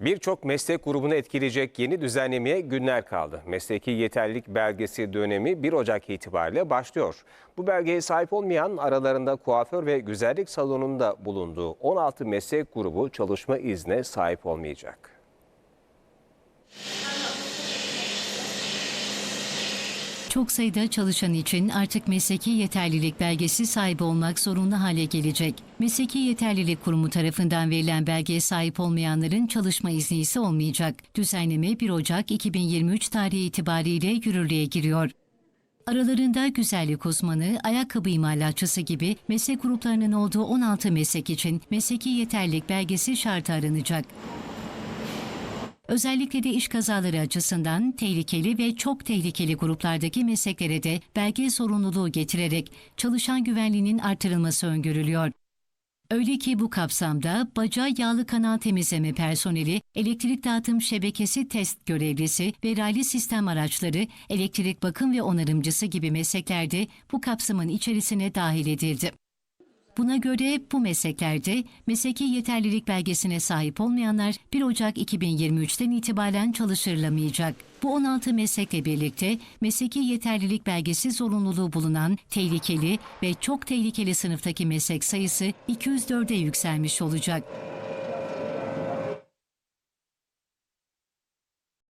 Birçok meslek grubunu etkileyecek yeni düzenlemeye günler kaldı. Mesleki yeterlilik belgesi dönemi 1 Ocak itibariyle başlıyor. Bu belgeye sahip olmayan aralarında kuaför ve güzellik salonunda bulunduğu 16 meslek grubu çalışma izne sahip olmayacak. Çok sayıda çalışan için artık mesleki yeterlilik belgesi sahibi olmak zorunlu hale gelecek. Mesleki Yeterlilik Kurumu tarafından verilen belgeye sahip olmayanların çalışma izni ise olmayacak. Düzenleme 1 Ocak 2023 tarihi itibariyle yürürlüğe giriyor. Aralarında güzellik uzmanı, ayakkabı imalatçısı gibi meslek gruplarının olduğu 16 meslek için mesleki yeterlilik belgesi şartı aranacak. Özellikle de iş kazaları açısından tehlikeli ve çok tehlikeli gruplardaki mesleklere de belge zorunluluğu getirerek çalışan güvenliğinin artırılması öngörülüyor. Öyle ki bu kapsamda baca yağlı kanal temizleme personeli, elektrik dağıtım şebekesi test görevlisi ve raylı sistem araçları, elektrik bakım ve onarımcısı gibi mesleklerde bu kapsamın içerisine dahil edildi. Buna göre bu mesleklerde mesleki yeterlilik belgesine sahip olmayanlar 1 Ocak 2023'ten itibaren çalıştırılamayacak. Bu 16 meslekle birlikte mesleki yeterlilik belgesi zorunluluğu bulunan tehlikeli ve çok tehlikeli sınıftaki meslek sayısı 204'e yükselmiş olacak.